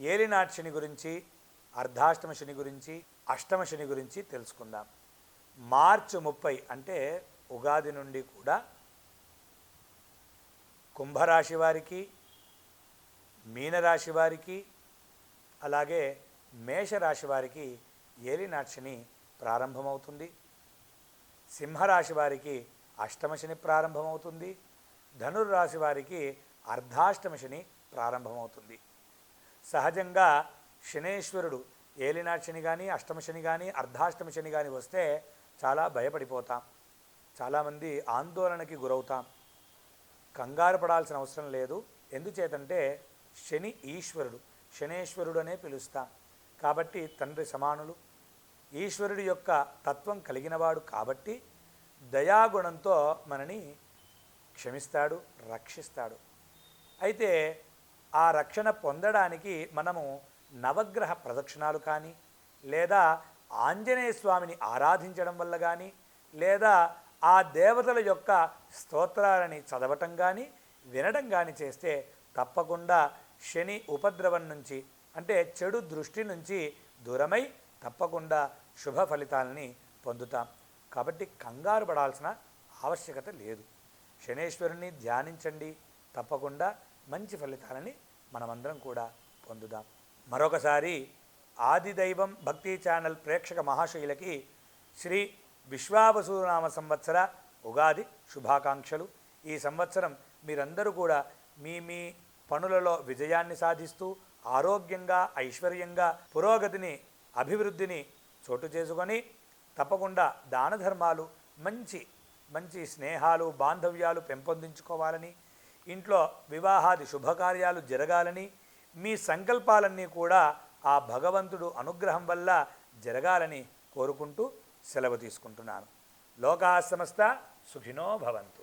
ఏలినాటి శని గురించి అర్ధాష్టమ శని గురించి అష్టమ శని గురించి తెలుసుకుందాం. మార్చి ముప్పై అంటే ఉగాది నుండి కూడా కుంభరాశి వారికి మీనరాశి వారికి అలాగే మేషరాశి వారికి ఏలినాటి ప్రారంభమవుతుంది. సింహరాశి వారికి అష్టమశని ప్రారంభమవుతుంది. ధనుర్రాశి వారికి అర్ధాష్టమ శని ప్రారంభమవుతుంది. సహజంగా శనేశ్వరుడు ఏలినాటి శని కానీ అష్టమ శని కానీ అర్ధాష్టమ శని కానీ వస్తే చాలా భయపడిపోతాం. చాలామంది ఆందోళనకి గురవుతాం. కంగారు పడాల్సిన అవసరం లేదు. ఎందుచేతంటే శని ఈశ్వరుడు శనేశ్వరుడు అనే పిలుస్తాం. కాబట్టి తండ్రి సమానులు. ఈశ్వరుడి యొక్క తత్వం కలిగినవాడు కాబట్టి దయాగుణంతో మనని క్షమిస్తాడు రక్షిస్తాడు. అయితే ఆ రక్షణ పొందడానికి మనము నవగ్రహ ప్రదక్షిణాలు కానీ లేదా ఆంజనేయ స్వామిని ఆరాధించడం వల్ల కానీ లేదా ఆ దేవతల యొక్క స్తోత్రాలని చదవటం కానీ వినడం కానీ చేస్తే తప్పకుండా శని ఉపద్రవం నుంచి అంటే చెడు దృష్టి నుంచి దూరమై తప్పకుండా శుభ ఫలితాలని పొందుతాం. కాబట్టి కంగారు పడాల్సిన ఆవశ్యకత లేదు. శనేశ్వరుని ధ్యానించండి. తప్పకుండా మంచి ఫలితాలని మనమందరం కూడా పొందుదాం. మరొకసారి ఆదిదైవం భక్తి ఛానల్ ప్రేక్షక మహాశయులకి శ్రీ విశ్వావసునామ సంవత్సర ఉగాది శుభాకాంక్షలు. ఈ సంవత్సరం మీరందరూ కూడా మీ మీ పనులలో విజయాన్ని సాధిస్తూ ఆరోగ్యంగా ఐశ్వర్యంగా పురోగతిని అభివృద్ధిని చోటు చేసుకొని తప్పకుండా దాన ధర్మాలు మంచి మంచి స్నేహాలు బాంధవ్యాలు పెంపొందించుకోవాలని ఇంట్లో వివాహాది శుభకార్యాలు జరగాలని మీ సంకల్పాలన్నీ కూడా ఆ భగవంతుడు అనుగ్రహం వల్ల జరగాలని కోరుకుంటూ సెలవు తీసుకుంటున్నాను. లోకా సమస్త సుఖినో భవంతు.